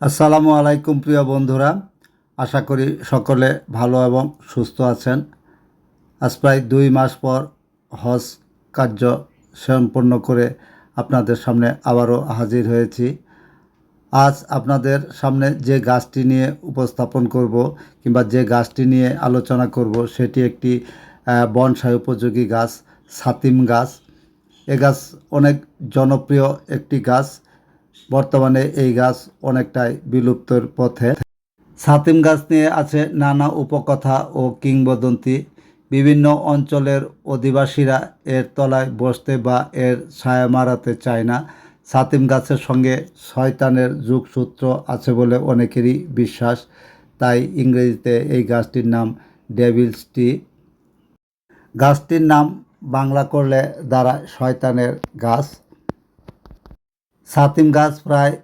আসসালামু আলাইকুম, প্রিয় বন্ধুরা। আশা করি সকলে ভালো এবং সুস্থ আছেন। আজ প্রায় দুই মাস পর হজ কার্য সম্পন্ন করে আপনাদের সামনে আবারও হাজির হয়েছি। আজ আপনাদের সামনে যে গাছটি নিয়ে উপস্থাপন করব কিংবা যে গাছটি নিয়ে আলোচনা করব, সেটি একটি বনসাই উপযোগী গাছ, সাতিম গাছ। এ গাছ অনেক জনপ্রিয় একটি গাছ। বর্তমানে এই গাছ অনেকটাই বিলুপ্তর পথে। ছাতিম গাছ নিয়ে আছে নানা উপকথা ও কিংবদন্তি। বিভিন্ন অঞ্চলের অধিবাসীরা এর তলায় বসতে বা এর ছায়া মারাতে চায় না। ছাতিম গাছের সঙ্গে শয়তানের যুগসূত্র আছে বলে অনেকেরই বিশ্বাস। তাই ইংরেজিতে এই গাছটির নাম ডেভিলস টি। গাছটির নাম বাংলা করলে দ্বারা শয়তানের গাছ। সাতিম গাছ প্রায়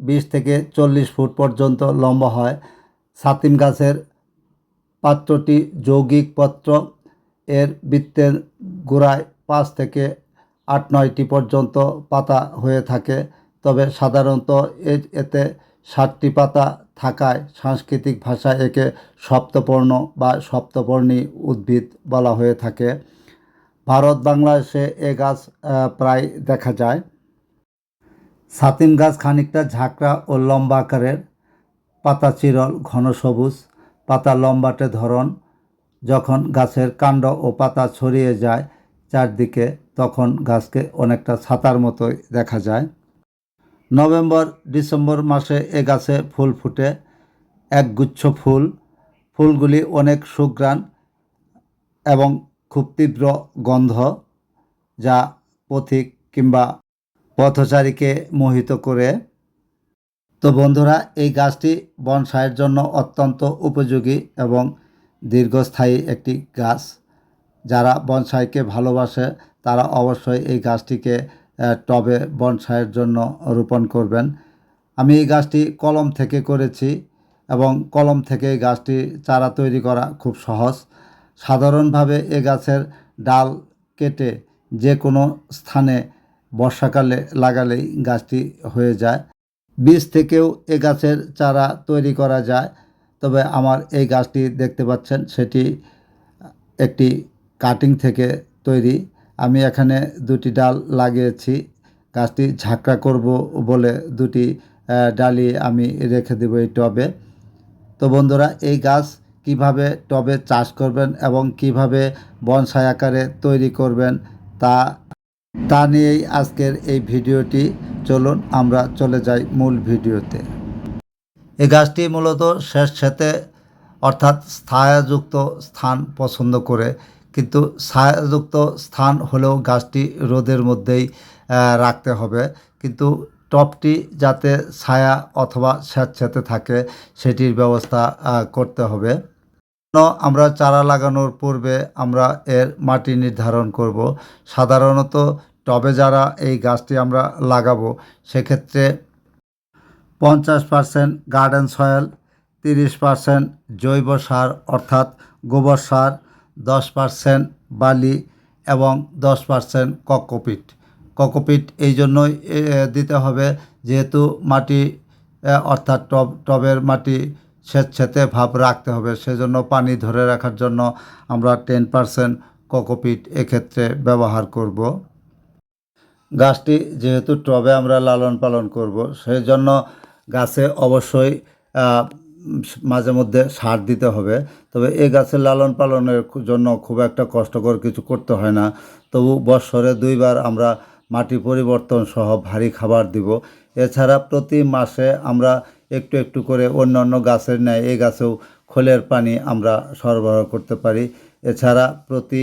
বিশ থেকে চল্লিশ ফুট পর্যন্ত লম্বা হয়। সাতিম গাছের পাত্রটি যৌগিক পত্র। এর বৃত্তের গোড়ায় পাঁচ থেকে আট, নয়টি পর্যন্ত পাতা হয়ে থাকে। তবে সাধারণত এতে ষাটটি পাতা থাকায় সাংস্কৃতিক ভাষায় একে সপ্তপর্ণ বা সপ্তপর্ণী উদ্ভিদ বলা হয়ে থাকে। ভারত বাংলাদেশে এ গাছ প্রায় দেখা যায়। সাতিম গাছ খানিকটা ঝাঁকড়া ও লম্বা আকারের, পাতা চিরল, ঘন সবুজ, পাতা লম্বাটে ধরন। যখন গাছের কাণ্ড ও পাতা ছড়িয়ে যায় চারদিকে, তখন গাছকে অনেকটা ছাতার মতোই দেখা যায়। নভেম্বর, ডিসেম্বর মাসে এ গাছে ফুল ফুটে। একগুচ্ছ ফুল। ফুলগুলি অনেক সুঘ্রাণ এবং খুব তীব্র গন্ধ, যা পথিক কিংবা পথচারীকে মোহিত করে। তো বন্ধুরা, এই গাছটি বনসাইয়ের জন্য অত্যন্ত উপযোগী এবং দীর্ঘস্থায়ী একটি গাছ। যারা বনসাইকে ভালোবাসে, তারা অবশ্যই এই গাছটিকে টবে বনসাইয়ের জন্য রোপণ করবেন। আমি এই গাছটি কলম থেকে করেছি এবং কলম থেকে এই গাছটি চারা তৈরি করা খুব সহজ। সাধারণভাবে এ গাছের ডাল কেটে যে কোনো স্থানে বর্ষাকালে লাগালেই গাছটি হয়ে যায়। বীজ থেকেও এ গাছের চারা তৈরি করা যায়। তবে আমার এই গাছটি দেখতে পাচ্ছেন, সেটি একটি কাটিং থেকে তৈরি। আমি এখানে দুটি ডাল লাগিয়েছি। গাছটি ঝাঁকড়া করব বলে দুটি ডালি আমি রেখে দেবো এই টবে। তো বন্ধুরা, এই গাছ কীভাবে টবে চাষ করবেন এবং কীভাবে বনসাই আকারে তৈরি করবেন তা তা নিয়েই আজকের এই ভিডিওটি। চলুন আমরা চলে যাই মূল ভিডিওতে। এই গাছটি মূলত শেষ সাথে অর্থাৎ ছায়াযুক্ত স্থান পছন্দ করে। কিন্তু ছায়াযুক্ত স্থান হলেও গাছটি রোদের মধ্যেই রাখতে হবে। কিন্তু টপটি যাতে ছায়া অথবা স্যাঁতস্যাঁতে থাকে, সেটির ব্যবস্থা করতে হবে। আমরা চারা লাগানোর পূর্বে আমরা এর মাটি নির্ধারণ করব। সাধারণত টবে যারা এই গাছটি আমরা লাগাবো, সেক্ষেত্রে পঞ্চাশ পার্সেন্ট গার্ডেন সয়েল, তিরিশ পার্সেন্ট জৈব সার অর্থাৎ গোবর সার, দশ পার্সেন্ট বালি এবং দশ পার্সেন্ট ককোপিট। ককোপিট এই জন্যই দিতে হবে, যেহেতু মাটি অর্থাৎ টব, টবের মাটি স্বেচ্ছেতে ভাব রাখতে হবে। সেজন্য পানি ধরে রাখার জন্য আমরা টেন পার্সেন্ট কোকোপিট এক্ষেত্রে ব্যবহার করব। গাছটি যেহেতু টবে আমরা লালন পালন করব সেই জন্য গাছে অবশ্যই মাঝে মধ্যে সার দিতে হবে। তবে এই গাছের লালন পালনের জন্য খুব একটা কষ্টকর কিছু করতে হয় না। তবু বৎসরে দুইবার আমরা মাটি পরিবর্তন সহ ভারী খাবার দিব। এছাড়া প্রতি মাসে আমরা একটু একটু করে অন্য অন্য গাছের ন্যায় এই গাছেও খোলের পানি আমরা সরবরাহ করতে পারি। এছাড়া প্রতি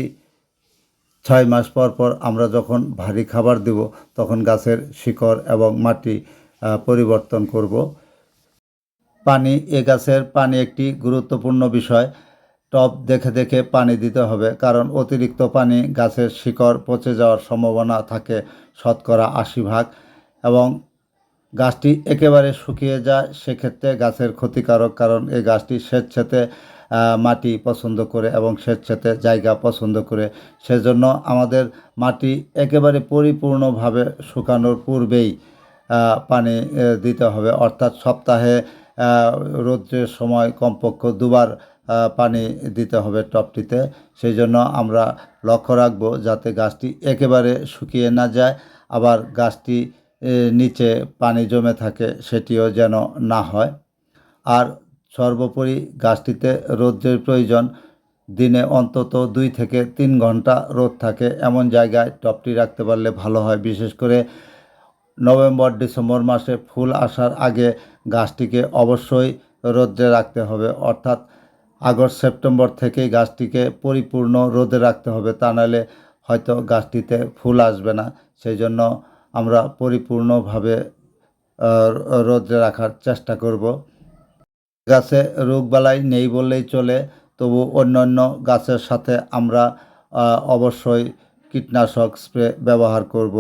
ছয় মাস পর পর আমরা যখন ভারী খাবার দেব, তখন গাছের শিকড় এবং মাটি পরিবর্তন করব। পানি, এ গাছের পানি একটি গুরুত্বপূর্ণ বিষয়। টব দেখে দেখে পানি দিতে হবে, কারণ অতিরিক্ত পানি গাছের শিকড় পচে যাওয়ার সম্ভাবনা থাকে শতকরা আশি ভাগ। এবং গাছটি একেবারে শুকিয়ে যায়, সেক্ষেত্রে গাছের ক্ষতিকারক কারণ এই গাছটি স্বেচ্ছাতে মাটি পছন্দ করে এবং স্বেচ্ছাতে জায়গা পছন্দ করে। সেজন্য আমাদের মাটি একেবারে পরিপূর্ণভাবে শুকানোর পূর্বেই পানি দিতে হবে। অর্থাৎ সপ্তাহে রৌদ্রের সময় কমপক্ষ দুবার পানি দিতে হবে টবটিতে সেই জন্য আমরা লক্ষ্য রাখব যাতে গাছটি একেবারে শুকিয়ে না যায়। আবার গাছটি নিচে পানি জমে থাকে, সেটিও যেন না হয়। আর সর্বোপরি গাছটিতে রৌদ্রের প্রয়োজন, দিনে অন্তত দুই থেকে তিন ঘণ্টা রোদ থাকে। এমন জায়গায় টবটি রাখতে পারলে ভালো হয়। বিশেষ করে নভেম্বর, ডিসেম্বর মাসে ফুল আসার আগে গাছটিকে অবশ্যই রোদ্রে রাখতে হবে। অর্থাৎ আগস্ট, সেপ্টেম্বর থেকেই গাছটিকে পরিপূর্ণ রোদে রাখতে হবে। তা নাহলে হয়তো গাছটিতে ফুল আসবে না। সেই জন্য আমরা পরিপূর্ণভাবে আহ, রোদে রাখার চেষ্টা করব। গাছে রোগবালাই নেই বললেই চলে তবু অন্যান্য গাছের সাথে আমরা অবশ্যই কীটনাশক স্প্রে ব্যবহার করব।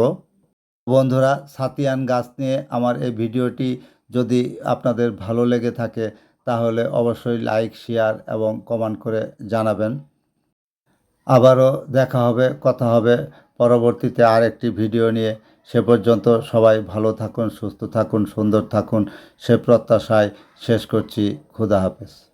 বন্ধুরা সাতিয়ান গাছ নিয়ে আমার এই ভিডিওটি যদি আপনাদের ভালো লেগে থাকে তাহলে অবশ্যই লাইক শেয়ার এবং কমেন্ট করে জানাবেন। আবারও দেখা হবে কথা হবে। পরবর্তীতে আরেকটি ভিডিও নিয়ে। সে পর্যন্ত সবাই ভালো থাকুন, সুস্থ থাকুন, সুন্দর থাকুন। সে প্রত্যাশায় শেষ করছি। খুদা হাফেজ।